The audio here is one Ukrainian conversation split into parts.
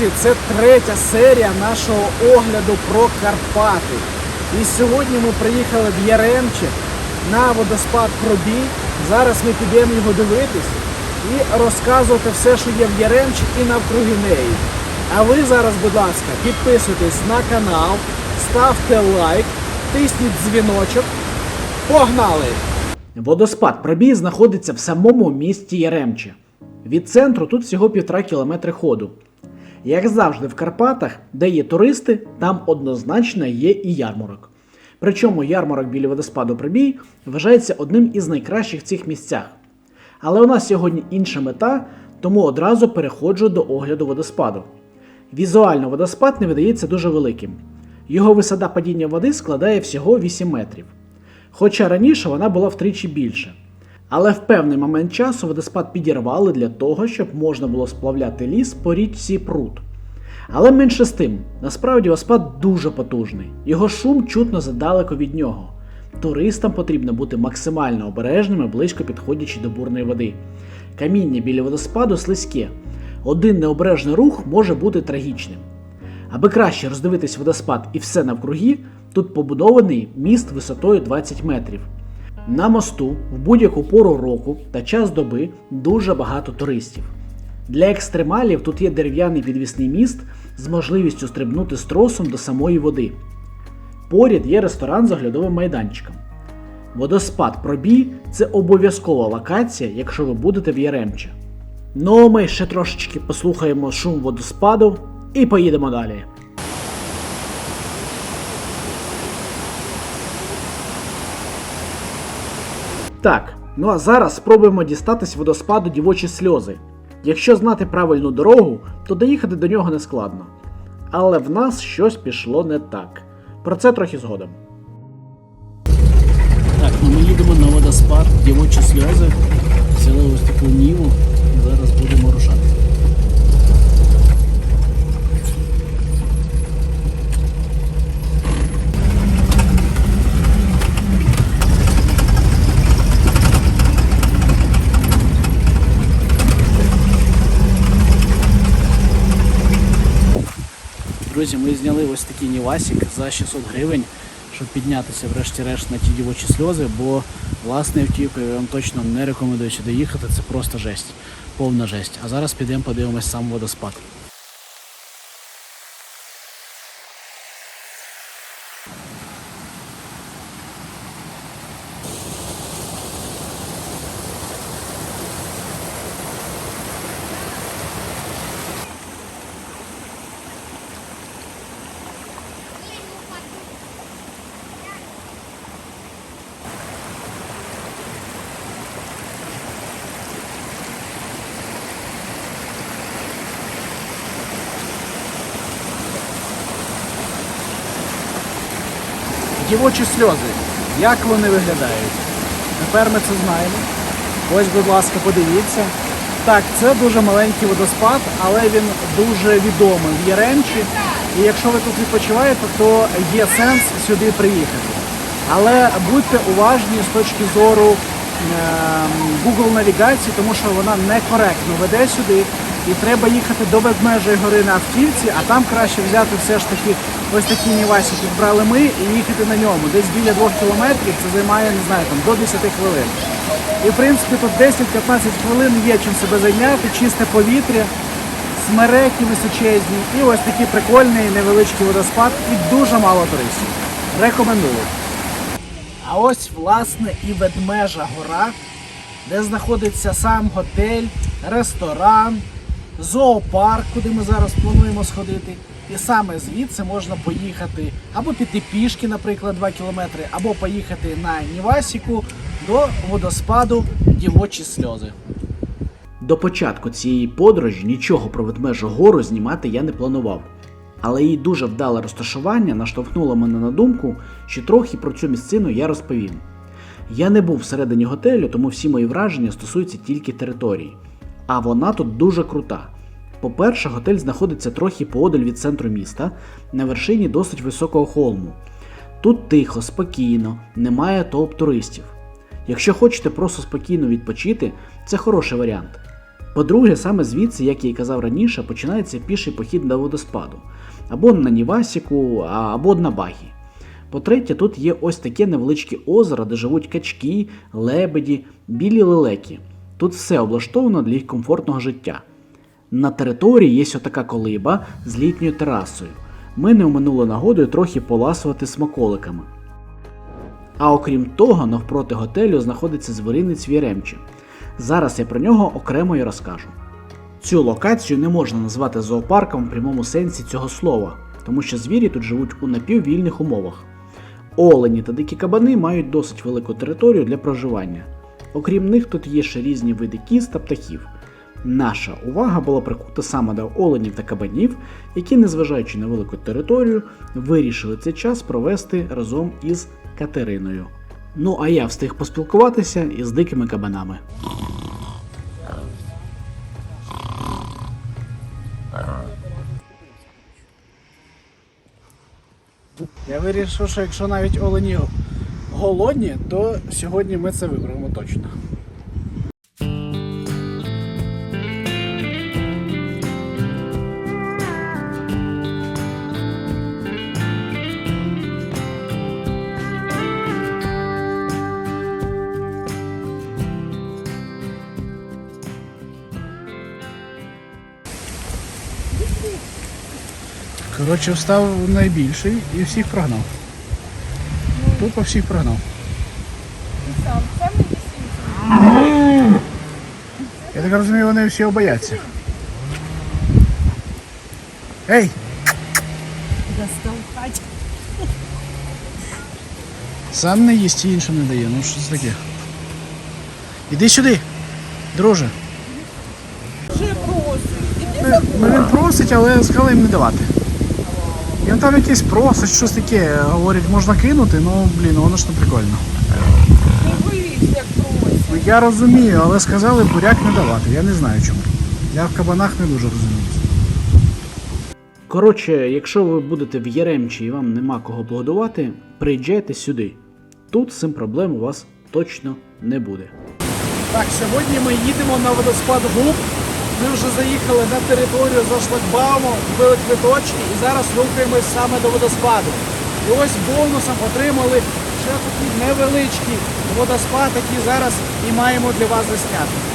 Друзі, це третя серія нашого огляду про Карпати. І сьогодні ми приїхали в Яремче на водоспад Пробій. Зараз ми підемо його дивитись і розказувати все, що є в Яремчі і навкруги неї. А ви зараз, будь ласка, підписуйтесь на канал, ставте лайк, тисніть дзвіночок. Погнали! Водоспад Пробій знаходиться в самому місті Яремче. Від центру тут всього півтора кілометри ходу. Як завжди в Карпатах, де є туристи, там однозначно є і ярмарок. Причому ярмарок біля водоспаду Пробій вважається одним із найкращих в цих місцях. Але у нас сьогодні інша мета, тому одразу переходжу до огляду водоспаду. Візуально водоспад не видається дуже великим. Його висота падіння води складає всього 8 метрів. Хоча раніше вона була втричі більше. Але в певний момент часу водоспад підірвали для того, щоб можна було сплавляти ліс по річці Прут. Але менше з тим, насправді водоспад дуже потужний, його шум чутно задалеко від нього. Туристам потрібно бути максимально обережними, близько підходячи до бурної води. Каміння біля водоспаду слизьке. Один необережний рух може бути трагічним. Аби краще роздивитись водоспад і все навкруги, тут побудований міст висотою 20 метрів. На мосту в будь-яку пору року та час доби дуже багато туристів. Для екстремалів тут є дерев'яний підвісний міст з можливістю стрибнути з тросом до самої води. Поряд є ресторан з оглядовим майданчиком. Водоспад Пробій це обов'язкова локація, якщо ви будете в Яремче. Ну, ми ще трошечки послухаємо шум водоспаду і поїдемо далі. Так, ну а зараз спробуємо дістатись водоспаду дівочі сльози. Якщо знати правильну дорогу, то доїхати до нього не складно. Але в нас щось пішло не так. Про це трохи згодом. Так, ну ми їдемо на водоспад, дівочі сльози. Взяли ось таку ніву і зараз будемо рушати. Друзі, ми зняли ось такий Нівасік за 600 гривень, щоб піднятися врешті-решт на ті дівочі сльози, бо власне автівкою я вам точно не рекомендую сюди їхати, це просто жесть, повна жесть. А зараз підемо подивимось сам водоспад. Дівочі сльози. Як вони виглядають? Тепер ми це знаємо. Ось, будь ласка, подивіться. Так, це дуже маленький водоспад, але він дуже відомий в Яремчі. І якщо ви тут відпочиваєте, то є сенс сюди приїхати. Але будьте уважні з точки зору ем, Google навігації, тому що вона некоректно веде сюди. І треба їхати до ведмежої гори на автівці, а там краще взяти все ж таки ось такі нівасики брали ми і їхати на ньому. Десь біля двох кілометрів це займає, не знаю, там до 10 хвилин. І в принципі тут 10-15 хвилин є чим себе зайняти, чисте повітря, смереки височезні і ось такий прикольний невеличкий водоспад і дуже мало туристів. Рекомендую. А ось власне і ведмежа гора, де знаходиться сам готель, ресторан, зоопарк, куди ми зараз плануємо сходити. І саме звідси можна поїхати або піти пішки, наприклад, 2 кілометри, або поїхати на Нівасіку до водоспаду Дівочі сльози. До початку цієї подорожі нічого про ведмежу гору знімати я не планував. Але її дуже вдале розташування наштовхнуло мене на думку, що трохи про цю місцину я розповім. Я не був всередині готелю, тому всі мої враження стосуються тільки території. А вона тут дуже крута. По-перше, готель знаходиться трохи поодаль від центру міста, на вершині досить високого холму. Тут тихо, спокійно, немає толп туристів. Якщо хочете просто спокійно відпочити, це хороший варіант. По-друге, саме звідси, як я і казав раніше, починається піший похід до водоспаду. Або на Нівасіку, або на Багі. По-третє, тут є ось таке невеличке озеро, де живуть качки, лебеді, білі лелеки. Тут все облаштовано для їх комфортного життя. На території є отака колиба з літньою терасою. Ми не оминули нагодою трохи поласувати смаколиками. А окрім того, навпроти готелю знаходиться звіринець Віремче. Зараз я про нього окремо і розкажу. Цю локацію не можна назвати зоопарком в прямому сенсі цього слова, тому що звірі тут живуть у напіввільних умовах. Олені та дикі кабани мають досить велику територію для проживання. Окрім них, тут є ще різні види кіз та птахів. Наша увага була прикута саме до оленів та кабанів, які, незважаючи на велику територію, вирішили цей час провести разом із Катериною. Ну а я встиг поспілкуватися із дикими кабанами. Я вирішив, що якщо навіть олені голодні, то сьогодні ми це виберемо точно. Коротше, встав найбільший і всіх прогнав. Тупо всіх прогнав. Сам. Я так розумію, вони всі бояться. Ей! Сам не їсть і іншим не дає. Ну що це таке? Іди сюди, друже. Вже просить. Іди ну, він просить, але сказали їм не давати. Він там якийсь просить, щось таке. Говорить, можна кинути, ну блін, воно ж не прикольно. Ну я розумію, але сказали буряк не давати. Я не знаю чому. Я в кабанах не дуже розумію. Коротше, якщо ви будете в Яремчі і вам нема кого погодувати, приїжджайте сюди. Тут з цим проблем у вас точно не буде. Так, сьогодні ми їдемо на водоспад Губ. Ми вже заїхали на територію за шлагбаумом, купили квиточки і зараз рухаємось саме до водоспаду. І ось бонусом отримали ще такий невеличкий водоспад, який зараз і маємо для вас засняти.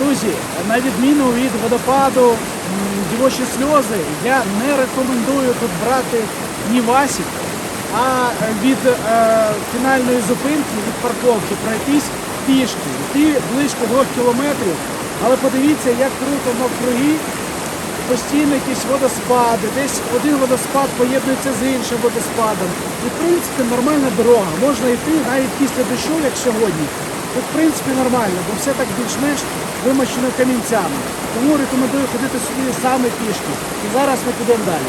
Друзі, на відміну від водопаду дівочі сльози, я не рекомендую тут брати ні Васік, а від е, фінальної зупинки, від парковки пройтись пішки, йти близько двох кілометрів. Але подивіться, як круто навкруги, постійно якісь водоспади, десь один водоспад поєднується з іншим водоспадом. І в принципі нормальна дорога. Можна йти навіть після дощу, як сьогодні. Тут в принципі нормально, бо все так більш-менш вимощено камінцями. Тому рекомендую ходити сюди саме пішки. І зараз ми підемо далі.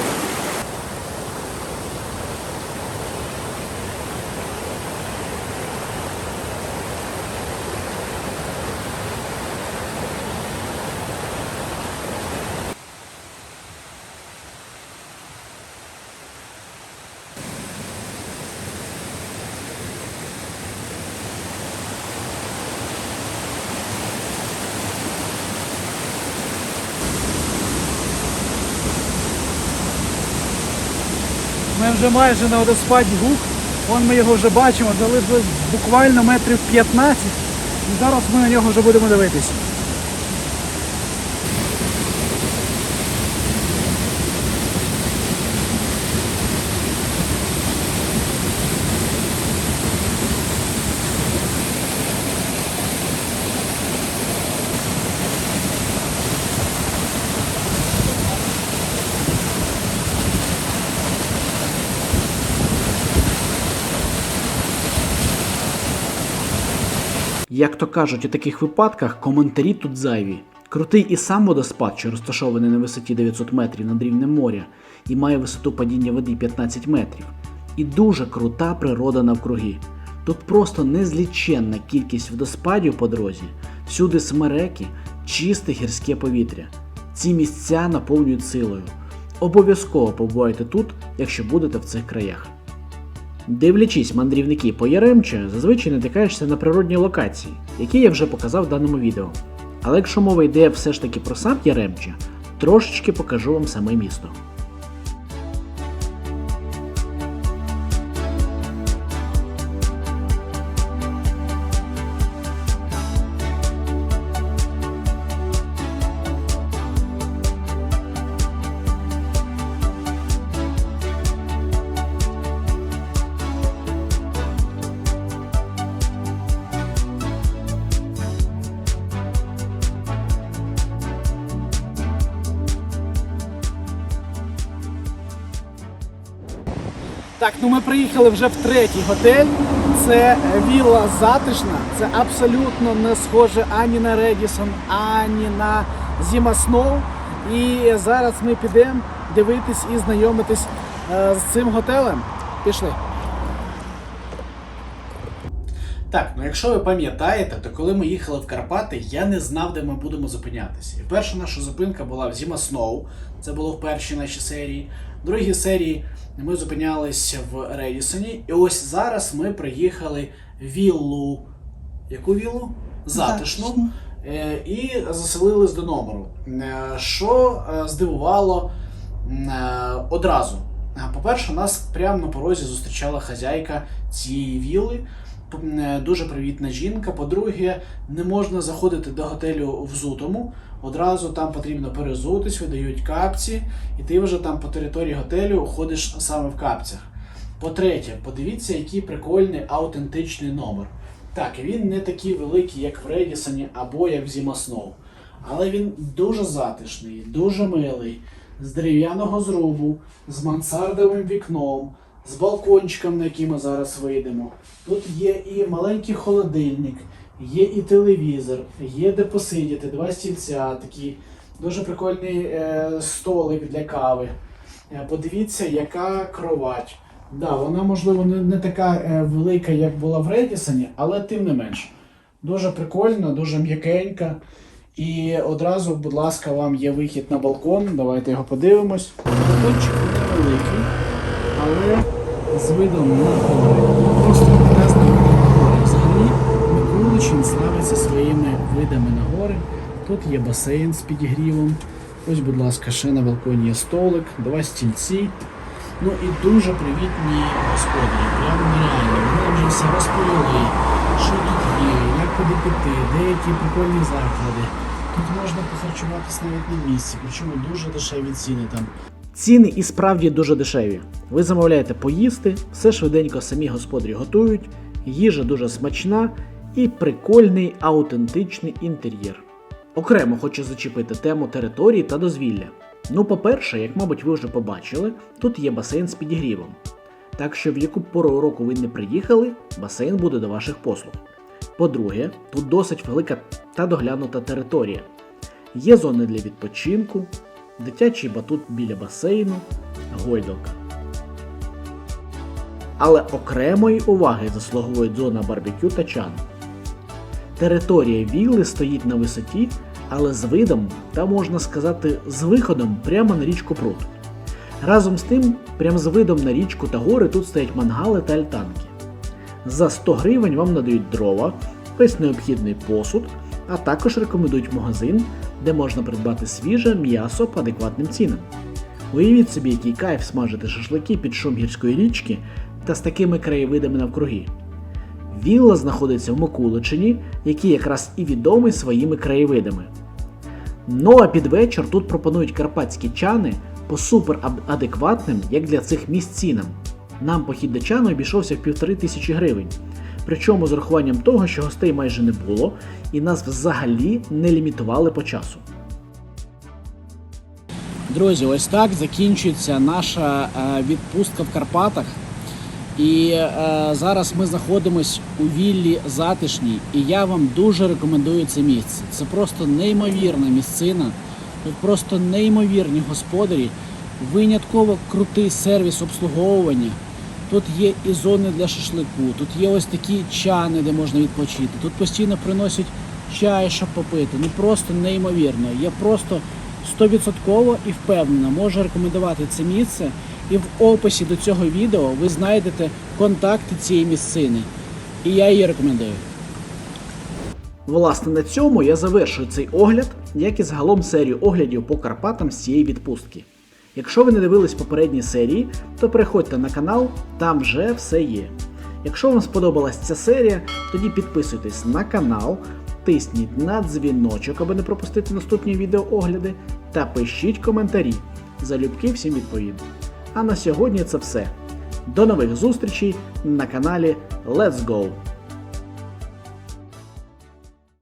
Вже майже на водоспаді Гук. Вон ми його вже бачимо, залишилось буквально метрів 15. І зараз ми на нього вже будемо дивитись. Як то кажуть у таких випадках, коментарі тут зайві. Крутий і сам водоспад, що розташований на висоті 900 метрів над рівнем моря, і має висоту падіння води 15 метрів. І дуже крута природа навкруги. Тут просто незліченна кількість водоспадів по дорозі, всюди смереки, чисте гірське повітря. Ці місця наповнюють силою. Обов'язково побувайте тут, якщо будете в цих краях. Дивлячись мандрівники по Яремче, зазвичай натикаєшся на природні локації, які я вже показав в даному відео. Але якщо мова йде все ж таки про сам Яремче, трошечки покажу вам саме місто. Так, ну ми приїхали вже в третій готель. Це е, вілла затишна. Це абсолютно не схоже ані на Редісон, ані на Зіма Сноу. І зараз ми підемо дивитись і знайомитись е, з цим готелем. Пішли. Так, ну якщо ви пам'ятаєте, то коли ми їхали в Карпати, я не знав, де ми будемо зупинятися. І перша наша зупинка була в Зіма Сноу. Це було в першій нашій серії. В другій серії ми зупинялись в Редісоні. І ось зараз ми приїхали в віллу. Яку віллу? Затишну. Е, І заселились до номеру. Е, Що е, здивувало одразу. По-перше, нас прямо на порозі зустрічала хазяйка цієї вілли. Е, Дуже привітна жінка. По-друге, не можна заходити до готелю взутому. Одразу там потрібно перезутись, видають капці, і ти вже там по території готелю ходиш саме в капцях. По-третє, подивіться, який прикольний аутентичний номер. Так, він не такий великий, як в Редісоні або як в Зіма Сноу. Але він дуже затишний, дуже милий, з дерев'яного зрубу, з мансардовим вікном, з балкончиком, на який ми зараз вийдемо. Тут є і маленький холодильник, є і телевізор, є де посидіти, два стільця, такий дуже прикольний е, столик для кави. Е, Подивіться, яка кровать. Да, вона, можливо, не, не така е, велика, як була в Редісоні, але тим не менш. Дуже прикольна, дуже м'якенька. І одразу, будь ласка, вам є вихід на балкон. Давайте його подивимось. Балкончик невеликий, але з видом на гори. Просто прекрасний вид на гори. Взагалі, Миколичин славиться своїми видами на гори. Тут є басейн з підігрівом. Ось, будь ласка, ще на балконі є столик, два стільці. Ну і дуже привітні господарі. Прямо нереально. Вони вже все розповіли, що тут є, як куди піти, деякі прикольні заклади. Тут можна похарчуватись навіть на місці, причому дуже дешеві ціни там. Ціни і справді дуже дешеві. Ви замовляєте поїсти, все швиденько самі господарі готують, їжа дуже смачна і прикольний аутентичний інтер'єр. Окремо хочу зачепити тему території та дозвілля. Ну, по-перше, як мабуть ви вже побачили, тут є басейн з підігрівом. Так що в яку пору року ви не приїхали, басейн буде до ваших послуг. По-друге, тут досить велика та доглянута територія. Є зони для відпочинку, дитячий батут біля басейну, гойдалка. Але окремої уваги заслуговує зона барбекю та чан. Територія вілли стоїть на висоті, але з видом та можна сказати з виходом прямо на річку Прут. Разом з тим, прямо з видом на річку та гори тут стоять мангали та альтанки. За 100 гривень вам надають дрова, весь необхідний посуд, а також рекомендують магазин, де можна придбати свіже м'ясо по адекватним цінам. Уявіть собі, який кайф смажити шашлики під шум гірської річки та з такими краєвидами навкруги. Вілла знаходиться в Микуличині, який якраз і відомий своїми краєвидами. Ну а під вечір тут пропонують карпатські чани по супер адекватним, як для цих місць цінам. Нам похід до чану обійшовся в півтори тисячі гривень. Причому з урахуванням того, що гостей майже не було, і нас взагалі не лімітували по часу. Друзі, ось так закінчується наша е, відпустка в Карпатах. І е, зараз ми знаходимось у віллі затишній, і я вам дуже рекомендую це місце. Це просто неймовірна місцина. Тут просто неймовірні господарі, винятково крутий сервіс обслуговування. Тут є і зони для шашлику, тут є ось такі чани, де можна відпочити. Тут постійно приносять чай, щоб попити. Ну просто неймовірно. Я просто стовідсотково і впевнено можу рекомендувати це місце. І в описі до цього відео ви знайдете контакти цієї місцини. І я її рекомендую. Власне, на цьому я завершую цей огляд, як і загалом серію оглядів по Карпатам з цієї відпустки. Якщо ви не дивились попередні серії, то переходьте на канал, там вже все є. Якщо вам сподобалась ця серія, тоді підписуйтесь на канал, тисніть на дзвіночок, аби не пропустити наступні відеоогляди, та пишіть коментарі. Залюбки всім відповім. А на сьогодні це все. До нових зустрічей на каналі Let's Go!